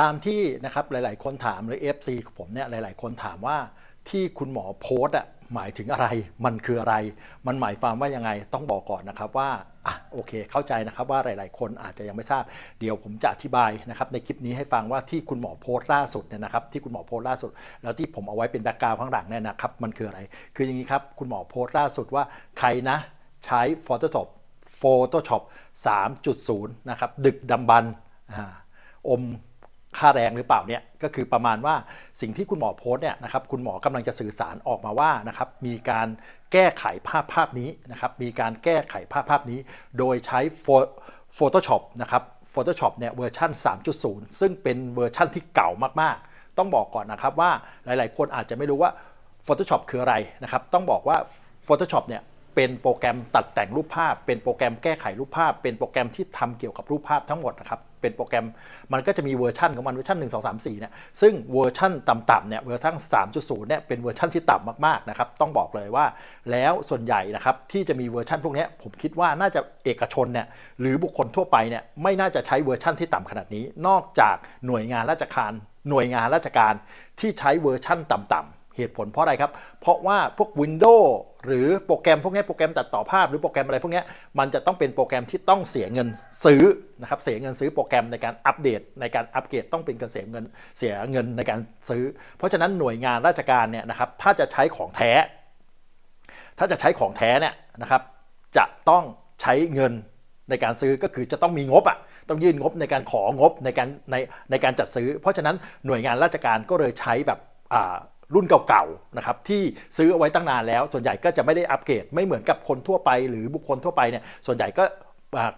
ตามที่นะครับหลาย ๆ คนถามหรือ FC ของผมเนี่ยหลาย ๆ คนถามว่าที่คุณหมอโพสต์อะหมายถึงอะไร มันคืออะไร มันหมายความว่ายังไง ต้องบอกก่อนนะครับว่า อะ โอเค เข้าใจนะครับว่าหลาย ๆ คนอาจจะยังไม่ทราบ เดี๋ยวผมจะอธิบายนะครับในคลิปนี้ให้ฟังว่าที่คุณหมอโพสต์ล่าสุดเนี่ยนะครับ ที่คุณหมอโพสต์ล่าสุด แล้วที่ผมเอาไว้เป็นแบ็กกราวข้างหลังเนี่ยนะครับ มันคืออะไร คืออย่างนี้ครับ คุณหมอโพสต์ล่าสุดว่าใครนะ ใช้ Photoshop Photoshop 3.0 นะครับ ดึกดำบรรพ์อ่าอม ค่าแรงหรือเปล่าเนี่ยก็คือประมาณว่าสิ่งที่คุณหมอโพสต์เนี่ยนะครับคุณหมอกำลังจะสื่อสารออกมาว่านะครับมีการแก้ไขภาพภาพนี้นะครับมีการแก้ไขภาพภาพนี้ โดยใช้ Pho- Photoshop นะครับ Photoshop เนี่ยเวอร์ชัน3.0 ซึ่งเป็นเวอร์ชันที่เก่ามากๆ ต้องบอกก่อนนะครับว่าหลายๆ คนอาจจะไม่รู้ว่า Photoshop คืออะไรนะครับต้องบอกว่า Photoshop เนี่ย เป็นโปรแกรมตัดแต่งรูปภาพ เป็นโปรแกรมแก้ไขรูปภาพ เป็นโปรแกรมที่ทำเกี่ยวกับรูปภาพทั้งหมดนะครับ เป็นโปรแกรมมันก็จะมีเวอร์ชันของมันเวอร์ชัน1 2 3 4เนี่ย ซึ่งเวอร์ชันต่ำๆเนี่ย เวอร์ชัน3.0เนี่ย เป็นเวอร์ชันที่ต่ำมากๆนะครับ ต้องบอกเลยว่า แล้วส่วนใหญ่นะครับที่จะมีเวอร์ชันพวกนี้ผมคิดว่าน่าจะเอกชนเนี่ยหรือบุคคลทั่วไปเนี่ยไม่น่าจะใช้เวอร์ชันที่ต่ำขนาดนี้ นอกจากหน่วยงานราชการ หน่วยงานราชการที่ใช้เวอร์ชันต่ำๆ เหตุผลเพราะอะไรครับ เพราะว่าพวก Windows หรือโปรแกรมพวกนี้โปรแกรมตัดต่อภาพหรือโปรแกรมอะไรพวกนี้มันจะต้องเป็นโปรแกรมที่ต้องเสียเงินซื้อนะครับเสียเงินซื้อโปรแกรมในการอัปเดต ในการอัปเกรดต้องเป็นการเสียเงินเสียเงินในการซื้อ เพราะฉะนั้นหน่วยงานราชการเนี่ยนะครับถ้าจะใช้ของแท้ ถ้าจะใช้ของแท้เนี่ยนะครับจะต้องใช้เงินในการซื้อก็คือจะต้องมีงบอะ่ะต้องยื่นงบในการของบในการในในการจัดซื้อ เพราะฉะนั้นหน่วยงานราชการก็เลยใช้แบบอ่า รุ่นเก่าๆนะครับที่ซื้อเอาไว้ตั้งนานแล้ว ส่วนใหญ่ก็จะไม่ได้อัปเกรดไม่เหมือนกับคนทั่วไป หรือบุคคลทั่วไปเนี่ยส่วนใหญ่ก็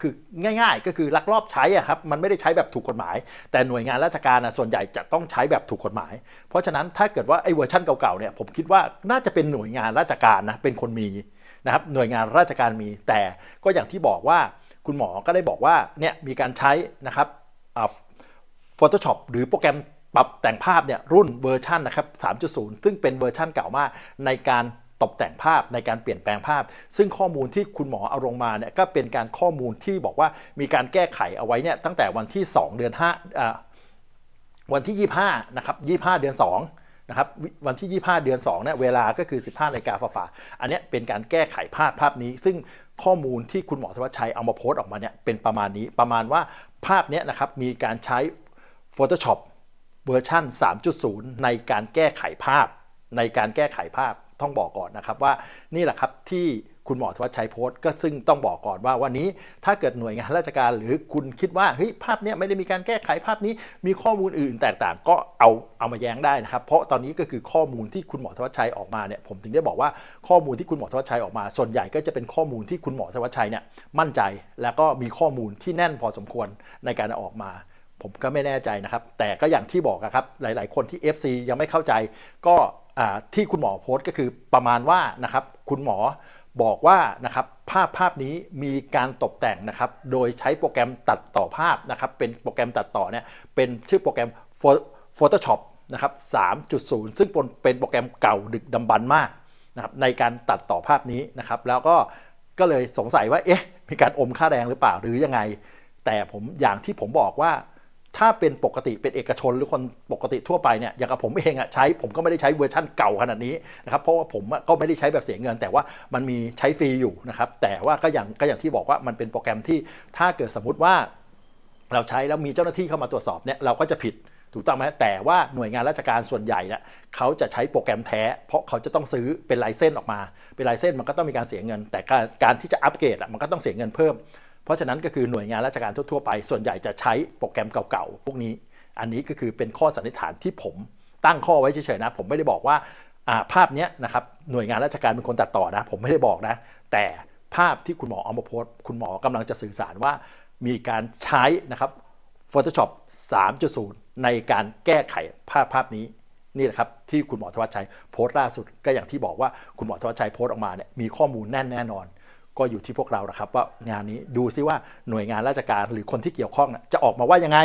คือง่ายๆ ก็คือลักลอบใช้อะครับมันไม่ได้ใช้แบบถูกกฎหมาย แต่หน่วยงานราชการนะส่วนใหญ่จะต้องใช้แบบถูกกฎหมาย เพราะฉะนั้นถ้าเกิดว่าไอ้เวอร์ชันเก่าๆเนี่ยผมคิดว่าน่าจะเป็นหน่วยงานราชการนะเป็นคนมีนะครับหน่วยงานราชการมี แต่ก็อย่างที่บอกว่าคุณหมอก็ได้บอกว่าเนี่ยมีการใช้นะครับอ่า Photoshop หรือโปรแกรม ปรับแต่งภาพเนี่ยรุ่นเวอร์ชันนะครับ 3.0 ซึ่งเป็นเวอร์ชันเก่ามากในการตกแต่งภาพในการเปลี่ยนแปลงภาพ ซึ่งข้อมูลที่คุณหมอเอาลงมาเนี่ยก็เป็นการข้อมูลที่บอกว่ามีการแก้ไขเอาไว้เนี่ยตั้งแต่วันที่ 2 เดือน5อ่าวันที่ 25 นะครับ 25 เดือน 2นะครับวันที่ 25 เดือน2เนี่ยเวลาก็คือ 15นาฬิกาฝ่าๆอันนี้เป็นการแก้ไขภาพภาพนี้ ซึ่งข้อมูลที่คุณหมอธวัชชัยเอามาโพสต์ออกมาเนี่ยเป็นประมาณนี้ประมาณว่าภาพเนี้ยนะครับมีการใช้ Photoshop เวอร์ชัน3.0 ในการแก้ไขภาพ ในการแก้ไขภาพต้องบอกก่อนนะครับว่านี่แหละครับที่คุณหมอธวัชชัยโพสต์ก็ซึ่งต้องบอกก่อนว่าวันนี้ถ้าเกิดหน่วยงานราชการหรือคุณคิดว่าเฮ้ยภาพเนี้ยไม่ได้มีการแก้ไขภาพนี้ มีข้อมูลอื่นแตกต่างก็เอาเอามาแย้งได้นะครับ เพราะตอนนี้ก็คือข้อมูลที่คุณหมอธวัชชัยออกมาเนี่ยผมถึงได้บอกว่าข้อมูลที่คุณหมอธวัชชัยออกมา ส่วนใหญ่ก็จะเป็นข้อมูลที่คุณหมอธวัชชัยเนี่ยมั่นใจแล้วก็มีข้อมูลที่แน่นพอสมควรในการออกมา ผมก็ไม่แน่ใจนะครับ แต่ก็อย่างที่บอกอะครับ หลาย ๆ คนที่ FC ยังไม่เข้าใจ ก็ที่คุณหมอโพสต์ก็คือประมาณว่านะครับ คุณหมอบอกว่านะครับภาพภาพนี้มีการตกแต่งนะครับ โดยใช้โปรแกรมตัดต่อภาพนะครับ เป็นโปรแกรมตัดต่อเนี่ยเป็นชื่อโปรแกรม Photoshop นะครับ 3.0 ซึ่งเป็นเป็นโปรแกรมเก่าดึกดำบรรพ์มากนะครับในการตัดต่อภาพนี้นะครับ แล้วก็ก็เลยสงสัยว่าเอ๊ะมีการอมค่าแรงหรือเปล่าหรือยังไง แต่ผมอย่างที่ผมบอกว่า ถ้าเป็นปกติเป็นเอกชนหรือคนปกติทั่วไปเนี่ยอย่างกับผมเองอะใช้ผมก็ไม่ได้ใช้เวอร์ชั่นเก่าขนาดนี้นะครับเพราะว่าผมก็ไม่ได้ใช้แบบเสียเงิน แต่ว่ามันมีใช้ฟรีอยู่นะครับแต่ว่าก็อย่างก็อย่างที่บอกว่ามันเป็นโปรแกรมที่ถ้าเกิดสมมติว่า เราใช้แล้วมีเจ้าหน้าที่เข้ามาตรวจสอบเนี่ยเราก็จะผิดถูกต้องไหมแต่ว่าหน่วยงานราชการส่วนใหญ่เนี่ยเขาจะใช้โปรแกรมแท้ เพราะเขาจะต้องซื้อเป็นลายเส้นออกมา เป็นลายเส้นมันก็ต้องมีการเสียเงิน แต่การการที่จะอัปเกรดอะมันก็ต้องเสียเงินเพิ่ม เพราะฉะนั้นก็คือหน่วยงานราชการทั่วๆไปส่วนใหญ่จะใช้โปรแกรมเก่าๆพวกนี้ อันนี้ก็คือเป็นข้อสันนิษฐานที่ผมตั้งข้อไว้เฉยๆนะ ผมไม่ได้บอกว่าภาพนี้นะครับหน่วยงานราชการเป็นคนตัดต่อนะ ผมไม่ได้บอกนะ แต่ภาพที่คุณหมอเอามาโพสคุณหมอกำลังจะสื่อสารว่ามีการใช้นะครับ Photoshop 3.0 ในการแก้ไขภาพภาพนี้นี่แหละครับที่คุณหมอธวัชชัยโพสต์ล่าสุดก็อย่างที่บอกว่าคุณหมอธวัชชัยโพสต์ออกมาเนี่ยมีข้อมูลแน่นแน่นอน ก็อยู่ที่พวกเราละครับว่างานนี้ดูซิว่าหน่วยงานราชการหรือคนที่เกี่ยวข้องจะออกมาว่ายังไง